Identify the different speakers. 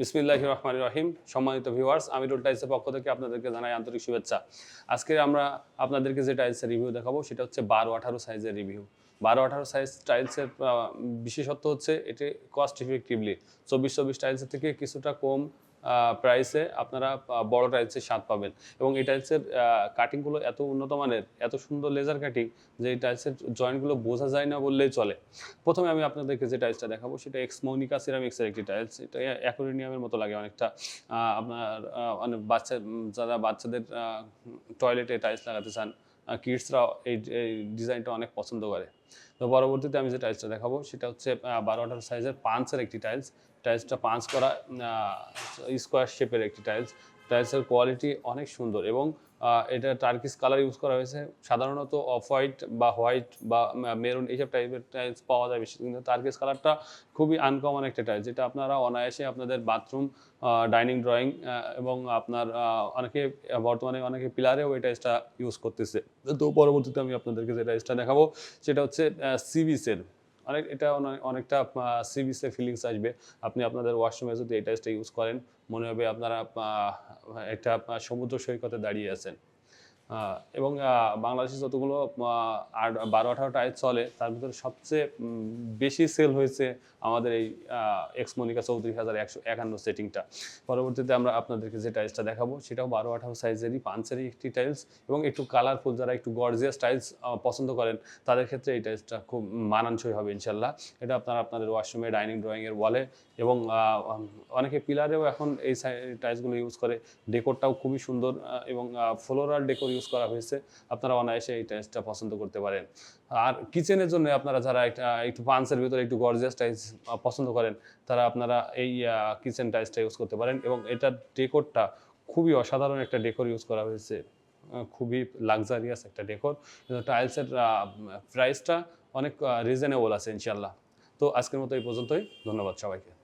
Speaker 1: বিসমিল্লাহ রহমান রহিম। সম্মানিত ভিউয়ার্স আমি রুল টাইলসের পক্ষ থেকে আপনাদেরকে জানাই আন্তরিক শুভেচ্ছা। আজকে আমরা আপনাদেরকে যে টাইলসের রিভিউ দেখাবো, সেটা হচ্ছে বারো আঠারো সাইজের রিভিউ বারো আঠারো সাইজ টাইলসের বিশেষত্ব হচ্ছে এটি কস্ট ইফেক্টিভলি চব্বিশ চব্বিশ টাইলসের থেকে কিছুটা কম প্রাইসে আপনারা বড় টাইলসের স্বাদ পাবেন। এবং এই টাইলসের কাটিংগুলো এত উন্নত মানের, এত সুন্দর লেজার কাটিং যে এই টাইলসের জয়েন্টগুলো বোঝা যায় না বললেই চলে। প্রথমে আমি আপনাদেরকে যে টাইলসটা দেখাবো, সেটা এক্সমোনিকা সিরামিক্সের একটি টাইলস এটা অ্যাকোরিনিয়ামের মতো লাগে অনেকটা। আপনার অনেক বাচ্চা যারা বাচ্চাদের টয়লেটে টাইলস লাগাতে চান কিডসরা এই ডিজাইনটা অনেক পছন্দ করে। তো পরবর্তীতে আমি যে টাইলসটা দেখাবো সেটা হচ্ছে আহ, বারো আঠারো সাইজের পাঁচের একটি টাইলস টাইলসটা পাঁচ করা স্কোয়ার শেপের একটি টাইলস টাইলসের কোয়ালিটি অনেক সুন্দর এবং এটা টার্কিস কালার ইউজ করা হয়েছে। সাধারণত অফ হোয়াইট বা হোয়াইট বা মেরুন এইসব টাইপের টাইলস পাওয়া যায় বেশি কিন্তু টার্কিস কালারটা খুবই আনকমন একটা টাইলস যেটা আপনারা অনায়াসে আপনাদের বাথরুম ডাইনিং ড্রয়িং এবং আপনার অনেকে বর্তমানে অনেকে পিলারেও এই টাইলসটা ইউজ করতেছে। তো পরবর্তীতে আমি আপনাদেরকে যে টাইলসটা দেখাবো সেটা হচ্ছে সিভিসের অনেক, এটা অনে- অনেকটা সিভিসের ফিলিংস আসবে। আপনি আপনাদের ওয়াশরুমে যদি এই টাইসটা ইউজ করেন, মনে হবে আপনারা একটা সমুদ্র সৈকতে দাঁড়িয়ে আছেন। এবং বাংলাদেশে যতগুলো আর বারো, আঠারো টাইলস চলে, তার ভিতরে সবচেয়ে বেশি সেল হয়েছে আমাদের এই এক্সমোনিকা চৌত্রিশ হাজার একশো একান্ন সেটিংটা পরবর্তীতে আমরা আপনাদেরকে যে টাইলসটা দেখাবো, সেটাও বারো, আঠারো সাইজেরই পাঁচেরই একটি টাইলস এবং একটু কালারফুল যারা একটু গর্জিয়াস টাইলস পছন্দ করেন, তাদের ক্ষেত্রে এই টাইলসটা খুব মানানসই হবে ইনশাল্লাহ। এটা আপনারা আপনাদের ওয়াশরুমে ডাইনিং ড্রয়িংয়ের ওয়ালে এবং অনেকে পিলারেও এখন এই টাইলসগুলো ইউজ করে। ডেকোরটাও খুবই সুন্দর এবং ফ্লোরাল ডেকোর ইউজ করা হয়েছে, আপনারা অনায়াসে এই টাইলসটা পছন্দ করতে পারেন। আর কিচেনের জন্য আপনারা যারা একটা একটু পাঞ্চের ভিতরে একটু গর্জিয়াস টাইলস পছন্দ করেন, তারা আপনারা এই কিচেন টাইলসটা ইউজ করতে পারেন এবং এটার ডেকোরটা খুবই অসাধারণ একটা ডেকোর ইউজ করা হয়েছে। খুবই লাক্সারিয়াস একটা ডেকোর টাইলসের প্রাইসটা অনেক রিজনেবল আছে ইনশাল্লাহ তো আজকের মতো এই পর্যন্তই। ধন্যবাদ সবাইকে।